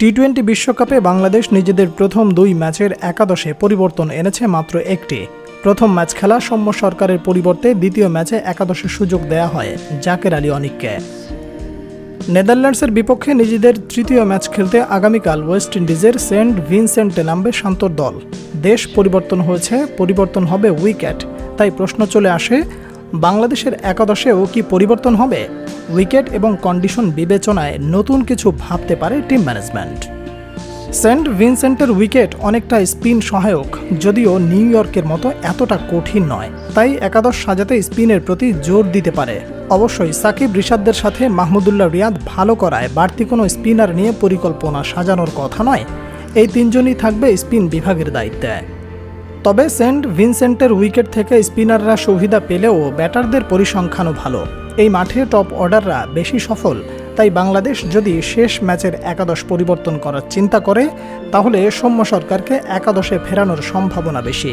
T twenty বিশ্বকাপে বাংলাদেশ নিজেদের প্রথম দুই ম্যাচের একাদশে পরিবর্তন এনেছে মাত্র একটি। প্রথম ম্যাচ খেলা সৌম্য সরকারের পরিবর্তে দ্বিতীয় ম্যাচে একাদশের সুযোগ দেয়া হয় জাকের আলী অনিককে। নেদারল্যান্ডসের বিপক্ষে নিজেদের তৃতীয় ম্যাচ খেলতে আগামীকাল ওয়েস্ট ইন্ডিজের সেন্ট ভিনসেন্টে নামবে শান্তর দল। দেশ পরিবর্তন হয়েছে, পরিবর্তন হবে উইকেট। তাই প্রশ্ন চলে আসে বাংলাদেশের একাদশেও কি পরিবর্তন হবে? উইকেট এবং কন্ডিশন বিবেচনায় নতুন কিছু ভাবতে পারে টিম ম্যানেজমেন্ট। সেন্ট ভিনসেন্টের উইকেট অনেকটা স্পিন সহায়ক, যদিও নিউ ইয়র্কের মতো এতটা কঠিন নয়। তাই একাদশ সাজাতে স্পিনের প্রতি জোর দিতে পারে। অবশ্যই সাকিব রিশাদদের সাথে মাহমুদুল্লাহ রিয়াদ ভালো করায় বাড়তি কোনো স্পিনার নিয়ে পরিকল্পনা সাজানোর কথা নয়। এই তিনজনই থাকবে স্পিন বিভাগের দায়িত্বে। তবে সেন্ট ভিনসেন্টের উইকেট থেকে স্পিনাররা সুবিধা পেলেও ব্যাটারদের পরিসংখ্যানও ভালো। এই মাঠে টপ অর্ডাররা বেশি সফল, তাই বাংলাদেশ যদি শেষ ম্যাচের একাদশ পরিবর্তন করার চিন্তা করে, তাহলে সৌম্য সরকারকে একাদশে ফেরানোর সম্ভাবনা বেশি।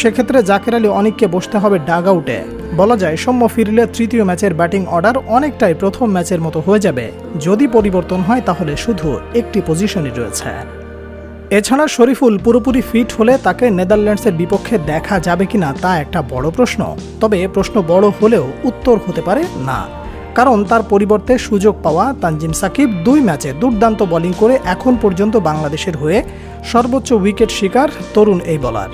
সেক্ষেত্রে জাকের আলী অনেককে বসতে হবে ডাগ আউটে বলা যায়, সৌম্য ফিরলে তৃতীয় ম্যাচের ব্যাটিং অর্ডার অনেকটাই প্রথম ম্যাচের মতো হয়ে যাবে। যদি পরিবর্তন হয়, তাহলে শুধু একটি পজিশনই রয়েছে। এছাড়া শরীফুল পুরোপুরি ফিট হলে তাকে নেদারল্যান্ডসের বিপক্ষে দেখা যাবে কিনা তা একটা বড় প্রশ্ন। তবে প্রশ্ন বড় হলেও উত্তর হতে পারে না। কারণ তার পরিবর্তে সুযোগ পাওয়া তানজিম সাকিব দুই ম্যাচে দুর্দান্ত বোলিং করে এখন পর্যন্ত বাংলাদেশের হয়ে সর্বোচ্চ উইকেট শিকার তরুণ এই বলার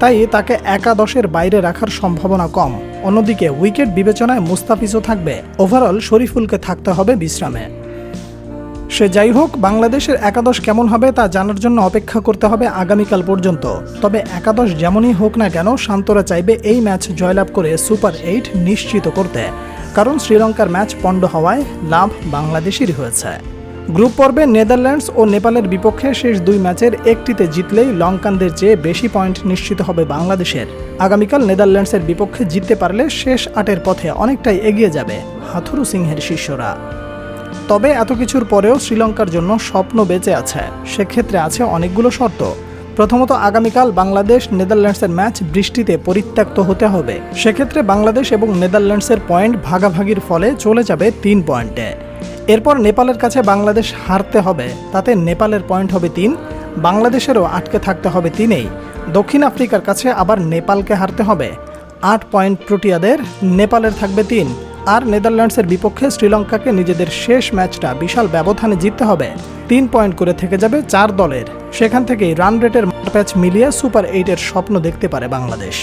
তাই তাকে একাদশের বাইরে রাখার সম্ভাবনা কম। অন্যদিকে উইকেট বিবেচনায় মুস্তাফিজও থাকবে। ওভারঅল শরীফুলকে থাকতে হবে বিশ্রামে। সে যাই হোক, বাংলাদেশের একাদশ কেমন হবে তা জানার জন্য অপেক্ষা করতে হবে আগামীকাল পর্যন্ত। তবে একাদশ যেমনই হোক না কেন, শান্তরা চাইবে এই ম্যাচ জয়লাভ করে সুপার এইট নিশ্চিত করতে। কারণ শ্রীলঙ্কার ম্যাচ পণ্ড হওয়ায় লাভ বাংলাদেশেরই হয়েছে। গ্রুপ পর্বে নেদারল্যান্ডস ও নেপালের বিপক্ষে শেষ দুই ম্যাচের একটিতে জিতলেই লঙ্কানদের চেয়ে বেশি পয়েন্ট নিশ্চিত হবে বাংলাদেশের। আগামীকাল নেদারল্যান্ডসের বিপক্ষে জিততে পারলে শেষ আটের পথে অনেকটাই এগিয়ে যাবে হাথুরু সিংহের শিষ্যরা। তবে এত কিছুর পরেও শ্রীলঙ্কার জন্য স্বপ্ন বেঁচে আছে। সেক্ষেত্রে আছে অনেকগুলো শর্ত। প্রথমত, আগামীকাল বাংলাদেশ নেদারল্যান্ডসের ম্যাচ বৃষ্টিতে পরিত্যক্ত হতে হবে। সেক্ষেত্রে বাংলাদেশ এবং নেদারল্যান্ডসের পয়েন্ট ভাগাভাগির ফলে চলে যাবে তিন পয়েন্টে। এরপর নেপালের কাছে বাংলাদেশ হারতে হবে, তাতে নেপালের পয়েন্ট হবে তিন, বাংলাদেশেরও আটকে থাকতে হবে তিনেই। দক্ষিণ আফ্রিকার কাছে আবার নেপালকে হারতে হবে। আট পয়েন্ট প্রোটিয়াদের নেপালের থাকবে তিন। আর নেদারল্যান্ডসের বিপক্ষে শ্রীলঙ্কাকে নিজেদের শেষ ম্যাচটা বিশাল ব্যবধানে জিততে হবে। তিন পয়েন্ট করে থেকে যাবে চার দলের। সেখান থেকেই রান রেটের ম্যাচ মিলিয়ে সুপার এইটের স্বপ্ন দেখতে পারে বাংলাদেশ।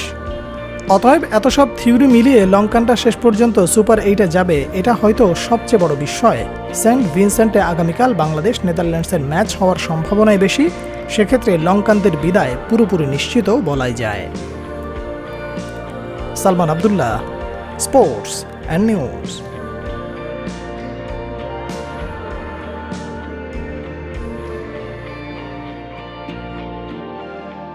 অতএব এত সব থিওরি মিলিয়ে লঙ্কানটা শেষ পর্যন্ত সুপার এইটে যাবে, এটা হয়তো সবচেয়ে বড় বিস্ময়। সেন্ট ভিনসেন্টে আগামীকাল বাংলাদেশ নেদারল্যান্ডসের ম্যাচ হওয়ার সম্ভাবনাই বেশি, সেক্ষেত্রে লঙ্কানদের বিদায় পুরোপুরি নিশ্চিত বলাই যায়। Salman Abdullah, sports. and news.